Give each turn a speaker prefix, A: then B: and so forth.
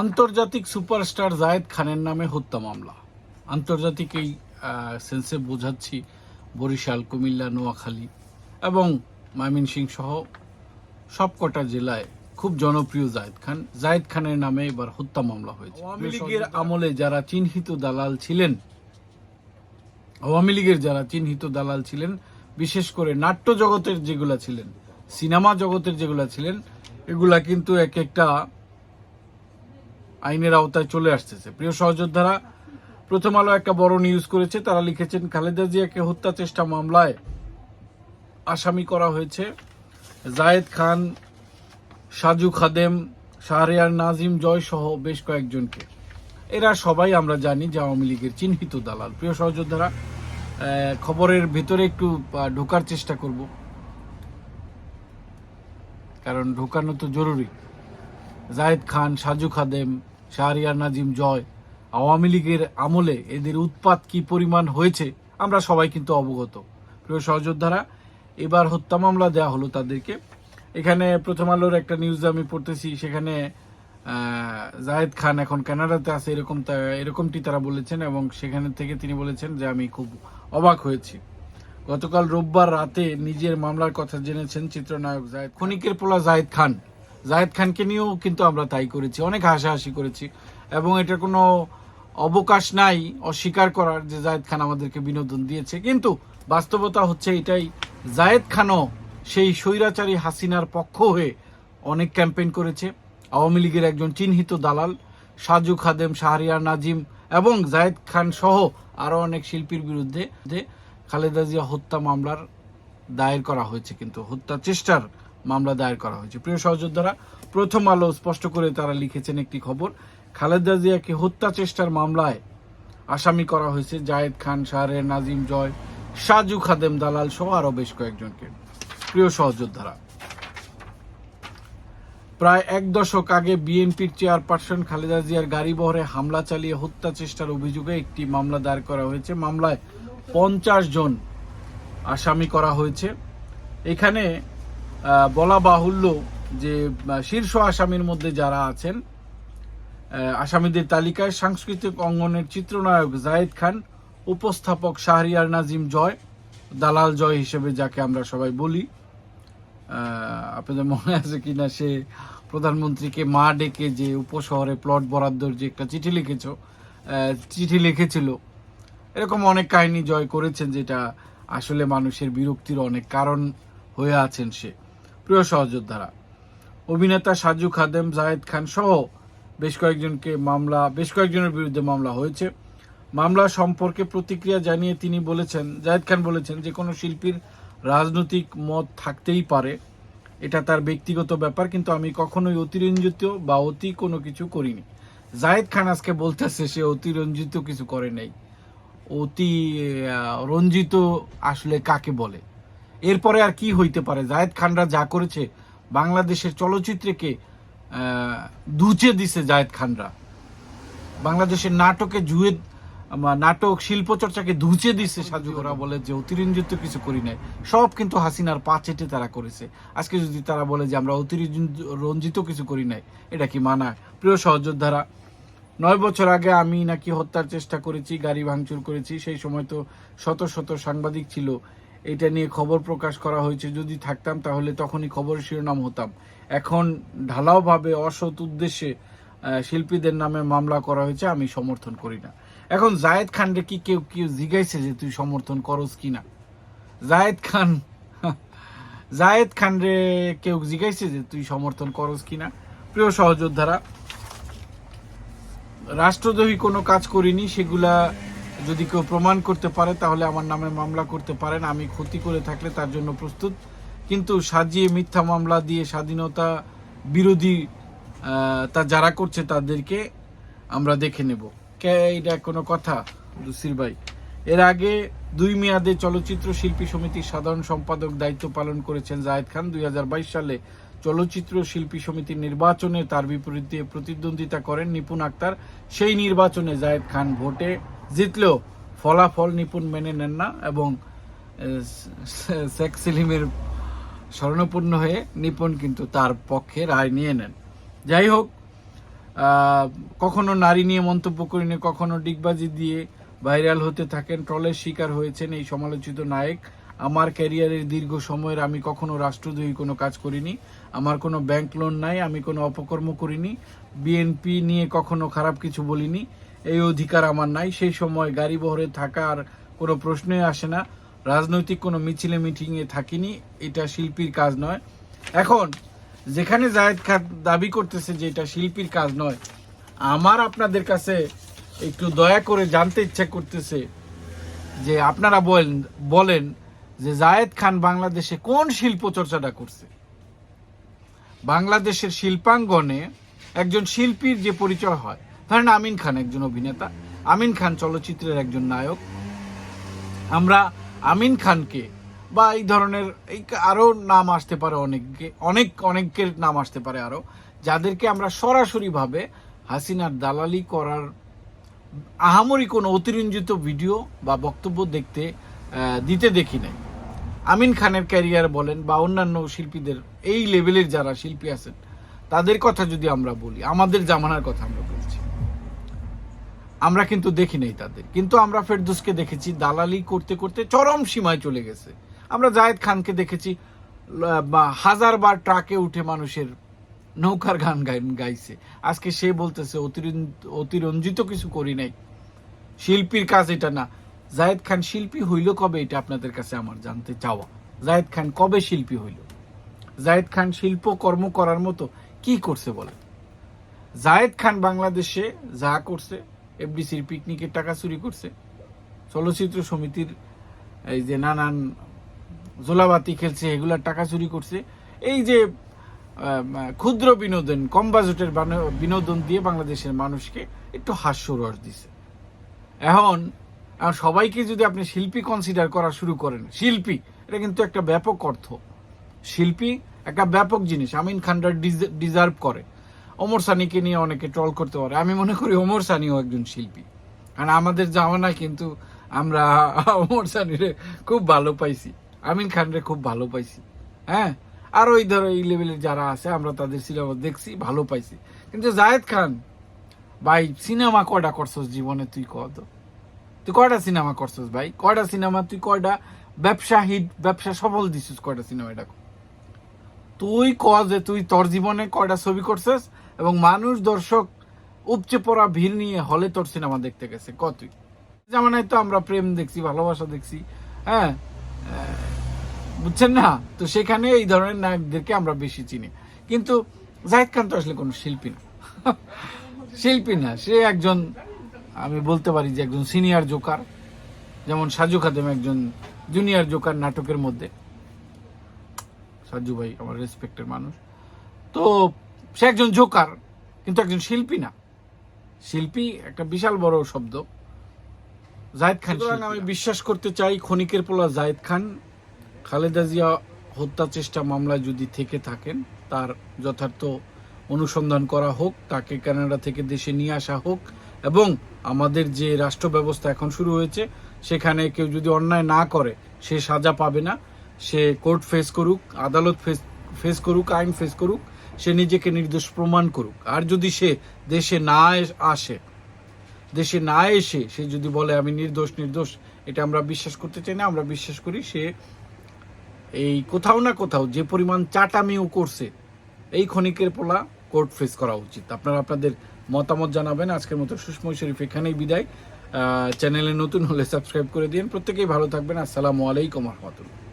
A: আন্তর্জাতিক সুপারস্টার জায়েদ খানের নামে হত্যা মামলা। আন্তর্জাতিক এই সেন্সে বোঝাচ্ছি বরিশাল কুমিল্লা নোয়াখালী এবং ময়মনসিংহ সহ সবকটা জেলায় খুব জনপ্রিয় জায়েদ খান। জায়েদ খানের নামে এবার হত্যা মামলা হয়েছে। আওয়ামী লীগের আমলে যারা চিহ্নিত দালাল ছিলেন আওয়ামী লীগের যারা চিহ্নিত দালাল ছিলেন বিশেষ করে নাট্য জগতের যেগুলা ছিলেন সিনেমা জগতের যেগুলা ছিলেন এগুলা কিন্তু এক একটা আইনের আওতায় চলে আসতেছে। প্রিয় সহযোদ্ধারা, প্রথম আলো একটা বড় নিউজ করেছে। তারা লিখেছেন, খালেদা জিয়াকে হত্যা চেষ্টা মামলায় আসামি করা হয়েছে। জায়েদ খান, সাজু খাদেম, শাহরিয়ার নাজিম জয় সহ বেশ কয়েকজনকে। এরা সবাই আমরা জানি যে আওয়ামী লীগের চিহ্নিত দালাল। প্রিয় সহযোদ্ধারা খবরের ভেতরে একটু ঢোকার চেষ্টা করব। কারণ ঢোকানো তো জরুরি। জায়েদ খান, সাজু খাদেম শাহরিয়ার নাজিম জয় আওয়ামী লীগের আমলে এদের উৎপাত কি পরিমাণ হয়েছে, আমরা সবাই কিন্তু অবগত। প্রিয় সহযোদ্ধারা, এবার হত্যা মামলা দেওয়া হলো তাদেরকে। এখানে প্রথম আলোর একটা নিউজ আমি পড়তেছি, সেখানে জায়েদ খান এখন কানাডাতে আছে, এরকম এরকমটি তারা বলেছেন এবং সেখানে থেকে তিনি বলেছেন যে আমি খুব অবাক হয়েছি। গতকাল রোববার রাতে নিজের মামলার কথা জেনেছেন চিত্রনায়ক জায়েদ খনিকের পোলা জায়েদ খান। জায়েদ খানকে নিয়েও কিন্তু আমরা তাই করেছি, অনেক হাসাহাসি করেছি। এবং এটা কোনো অবকাশ নাই, অস্বীকার করার যে জায়েদ খান আমাদেরকে বিনোদন দিয়েছে। কিন্তু বাস্তবতা হচ্ছে এটাই জায়েদ খানও সেই স্বৈরাচারী হাসিনার পক্ষ হয়ে অনেক ক্যাম্পেইন করেছে। আওয়ামী লীগের একজন চিহ্নিত দালাল, সাজু খাদেম, শাহরিয়ার নাজিম এবং জায়েদ খান সহ আরও অনেক শিল্পীর বিরুদ্ধে খালেদা জিয়া হত্যা মামলার দায়ের করা হয়েছে। কিন্তু হত্যা চেষ্টার মামলা দায়ের করা হয়েছে। প্রিয় সহযোদ্ধারা, প্রথম আলো স্পষ্ট করে তারা লিখেছেন একটি খবর। খালেদা জিয়াকে হত্যা চেষ্টার মামলায় আসামি করা হয়েছে জায়েদ খান, শাহরের নাজিম জয়, সাজু খাদেম দালাল সহ আরও বেশ কয়েকজনকে। প্রিয় সহযোদ্ধারা, প্রায় এক দশক আগে বিএনপির চেয়ারপারসন খালেদা জিয়ার গাড়ি বহরে হামলা চালিয়ে হত্যা চেষ্টার অভিযোগে একটি মামলা দায়ের করা হয়েছে। মামলায় পঞ্চাশ জন আসামি করা হয়েছে। এখানে বলা বাহুল্য যে শীর্ষ আসামির মধ্যে যারা আছেন আসামিদের তালিকায় সাংস্কৃতিক অঙ্গনের চিত্রনায়ক জায়েদ খান, উপস্থাপক শাহরিয়ার নাজিম জয়, দালাল জয় হিসেবে যাকে আমরা সবাই বলি। আপনাদের মনে আছে কিনা সে প্রধানমন্ত্রীকে মা ডেকে যে উপশহরে প্লট বরাদ্দর যে একটা চিঠি লিখেছ চিঠি লিখেছিল। এরকম অনেক কাহিনী জয় করেছেন যেটা আসলে মানুষের বিরক্তির অনেক কারণ হয়ে আছেন সে। প্রিয় সহযোদ্ধারা, অভিনেতা সাজু খাদেম, জাহেদ খান সহ বেশ কয়েকজনকে মামলা, বেশ কয়েকজনের বিরুদ্ধে মামলা হয়েছে। মামলা সম্পর্কে প্রতিক্রিয়া জানিয়ে তিনি বলেছেন জায়েদ খান বলেছেন যে কোনো শিল্পীর রাজনৈতিক মত থাকতেই পারে। এটা তার ব্যক্তিগত ব্যাপার, কিন্তু আমি কখনোই অতিরঞ্জিত বা অতি কোনো কিছু করিনি। জায়েদ খান আজকে বলতেছে সে অতিরঞ্জিত কিছু করে নাই। অতি রঞ্জিত আসলে কাকে বলে? এরপরে আর কি হইতে পারে? জায়েদ খানরা যা করেছে, বাংলাদেশের চলচ্চিত্রকে দুচে দিছে জায়েদ খানরা। বাংলাদেশের নাটকে জুয়ে নাটক শিল্প চর্চাকে ধুচে দিচ্ছে সাজু ওরা বলে যে, অতিরঞ্জিত কিছু করি নাই। সব কিন্তু হাসিনার পা চেটে তারা করেছে। আজকে যদি তারা বলে যে, আমরা অতিরঞ্জিত রঞ্জিত কিছু করি নাই, এটা কি মানা প্রিয় সহযোদ্ধারা, নয় বছর আগে আমি নাকি হত্যার চেষ্টা করেছি, গাড়ি ভাঙচুর করেছি, সেই সময় তো শত শত সাংবাদিক ছিল। এটা নিয়ে খবর প্রকাশ করা হয়েছে। যদি থাকতাম, তাহলে তখনই খবর শিরোনাম হতাম। এখন ঢালাওভাবে অসৎ উদ্দেশ্যে শিল্পীদের নামে মামলা করা হয়েছে, আমি সমর্থন করি না। এখন জায়েদ খানরে কি কেউ কেউ জিজ্ঞাইছে যে তুই সমর্থন করস কি না জায়েদ খান জায়েদ খান রে কেউ জিজ্ঞাইছে যে তুই সমর্থন করস কি না প্রিয় সহযোদ্ধারা, রাষ্ট্রদ্রোহী কোনো কাজ করিনি, সেগুলা যদি কেউ প্রমাণ করতে পারে, তাহলে আমার নামে মামলা করতে পারেন। আমি ক্ষতি করে থাকলে তার জন্য প্রস্তুত। কিন্তু সাজিয়ে মিথ্যা মামলা দিয়ে স্বাধীনতা বিরোধী তা যারা করছে তাদেরকে আমরা দেখে নেব। কে এটা কোনো কথা, দুসির ভাই? এর আগে দুই মেয়াদে চলচ্চিত্র শিল্পী সমিতির সাধারণ সম্পাদক দায়িত্ব পালন করেছেন জায়েদ খান। দুই হাজার বাইশ সালে চলচ্চিত্র শিল্পী সমিতির নির্বাচনে তার বিপরীতে প্রতিদ্বন্দ্বিতা করেন নিপুণ আক্তার। সেই নির্বাচনে জায়েদ খান ভোটে জিতলেও ফলাফল নিপুণ মেনে নেন না এবং শেখ সেলিমের স্মরণপূর্ণ হয়ে নিপুণ কিন্তু তার পক্ষে রায় নিয়ে নেন। যাই হোক কখনো নারী নিয়ে মন্তব্য করিনি, কখনো ডিগবাজি দিয়ে ভাইরাল হতে থাকেন, ট্রলের শিকার হয়েছেন এই সমালোচিত নায়ক। আমার ক্যারিয়ারের দীর্ঘ সময়ের আমি কখনো রাষ্ট্রদ্রোহী কোনো কাজ করিনি। আমার কোনো ব্যাংক লোন নাই, আমি কোনো অপকর্ম করিনি। বিএনপি নিয়ে কখনো খারাপ কিছু বলিনি। এই অধিকার আমার নাই। সেই সময় গাড়ি বহরে থাকার কোনো প্রশ্নই আসে না। রাজনৈতিক কোনো মিছিলে মিটিংয়ে থাকিনি। এটা শিল্পীর কাজ নয়। এখন, যেখানে জায়েদ খান দাবি করতেছে যে এটা শিল্পীর কাজ নয়, আমার আপনাদের কাছে একটু দয়া করে জানতে ইচ্ছা করতেছে যে আপনারা বলেন বলেন যে জায়েদ খান বাংলাদেশে কোন শিল্প চর্চাটা করছে? বাংলাদেশের শিল্পাঙ্গনে একজন শিল্পীর যে পরিচয় হয় ধরেন আমিন খান একজন অভিনেতা, আমিন খান চলচ্চিত্রের একজন নায়ক। আমরা আমিন খানকে বা এই ধরনের এই আরও নাম আসতে পারে অনেককে, অনেক, অনেকের নাম আসতে পারে আরও, যাদেরকে আমরা সরাসরিভাবে হাসিনার দালালি করার আহামরি কোনো অতিরঞ্জিত ভিডিও বা বক্তব্য দেখতে দিতে দেখি নাই। আমিন খানের ক্যারিয়ার বলেন বা অন্যান্য শিল্পীদের, এই লেভেলের যারা শিল্পী আছেন, তাদের কথা যদি আমরা বলি, আমাদের জামানার কথা আমরা বলছি। আমরা কিন্তু দেখি নাই তাদের। কিন্তু আমরা ফেরদুসকে দেখেছি, দালালি করতে করতে চরম সীমায় চলে গেছে। আমরা জায়েদ খানকে দেখেছি হাজার বার ট্রাকে উঠে মানুষের নৌকার গান গাইছে। আজকে সে বলতেছে অতিরঞ্জিত কিছু করি নাই। শিল্পীর কাজ এটা না। জায়েদ খান শিল্পী হইল কবে এটা আপনাদের কাছে আমার জানতে চাওয়া। জায়েদ খান কবে শিল্পী হইল? জায়েদ খান শিল্প কর্ম করার মতো কি করছে বলেন? জায়েদ খান বাংলাদেশে যা করছে এফডিসির পিকনিকের টাকা চুরি করছে। চলচ্চিত্র সমিতির এই যে নানান জোলাবাতি খেলছে, এগুলার টাকা চুরি করছে। এই যে ক্ষুদ্র বিনোদন, কম বাজেটের বিনোদন দিয়ে বাংলাদেশের মানুষকে একটু হাস্যরস দিছে। এখন সবাইকে যদি আপনি শিল্পী কনসিডার করা শুরু করেন, শিল্পী, এটা কিন্তু একটা ব্যাপক অর্থ। শিল্পী একটা ব্যাপক জিনিস। আমিন খানরা ডিজার্ভ করে। ওমর সানিকে নিয়ে অনেকে ট্রল করতে পারে। আমি মনে করি ওমর সানিও একজন শিল্পী। কারণ আমাদের জামানায় কিন্তু আমরা ওমর সানিরে খুব ভালো পাইছি। আমিন খানরে খুব ভালো পাইছি। হ্যাঁ? আর ওই ধরো এই লেভেলের যারা আছে, আমরা তাদের সিনেমা দেখছি, ভালো পাইছি। কিন্তু জায়েদ খান, ভাই সিনেমা কয়টা করছস জীবনে তুই কত তুই কয়টা সিনেমা করছস ভাই? কয়টা সিনেমা তুই কয়টা ব্যবসা হিট, ব্যবসা সফল দিছিস কয়টা সিনেমা এটা তুই ক যে তুই তোর জীবনে কয়টা ছবি করছিস এবং মানুষ, দর্শক, উপচে পড়া ভিড় নিয়ে হলে তোর সিনেমা দেখতে গেছে। কতই? তুই জামানায় তো আমরা প্রেম দেখছি, ভালোবাসা দেখছি হ্যাঁ? বুঝছেন না? তো সেখানে এই ধরনের নায়কদেরকে আমরা বেশি চিনি। কিন্তু জাহিদ খান তো আসলে কোনো শিল্পী না। শিল্পী না। সে একজন, আমি বলতে পারি যে একজন সিনিয়র জোকার। যেমন সাজু খাদেম একজন জুনিয়র জোকার নাটকের মধ্যে। সাজু ভাই, আমার রেসপেক্টের মানুষ। তো সে একজন জোকার কিন্তু একজন শিল্পী না। শিল্পী একটা বিশাল বড় শব্দ। জায়েদ খান আমি বিশ্বাস করতে চাই খনিকের পোলা জায়েদ খান খালেদা জিয়া হত্যা চেষ্টা মামলায় যদি থেকে থাকেন তার যথার্থ অনুসন্ধান করা হোক তাকে কানাডা থেকে দেশে নিয়ে আসা হোক এবং আমাদের যে রাষ্ট্র ব্যবস্থা এখন শুরু হয়েছে সেখানে কেউ যদি অন্যায় না করে সে সাজা পাবে না। সে কোর্ট ফেস করুক আদালত ফেস ফেস করুক আইন ফেস করুক সে নিজেকে নির্দোষ প্রমাণ করুক। আর যদি সে দেশে না আসে, দেশে না এসে সে যদি বলে, আমি নির্দোষ নির্দোষ, এটা আমরা বিশ্বাস করতে চাই না, আমরা বিশ্বাস করি সে এই কোথাও না কোথাও যে পরিমাণ চাটামিও করছে, এই ক্ষণিকের পোলা কোর্ট ফেস করা উচিত। আপনারা আপনাদের মতামত জানাবেন। আজকের মতো সুষময় শরীফ এখানেই বিদায়। চ্যানেলে নতুন হলে সাবস্ক্রাইব করে দিন। প্রত্যেকেই ভালো থাকবেন। আসসালামু আলাইকুম রহমতুল্লাহ।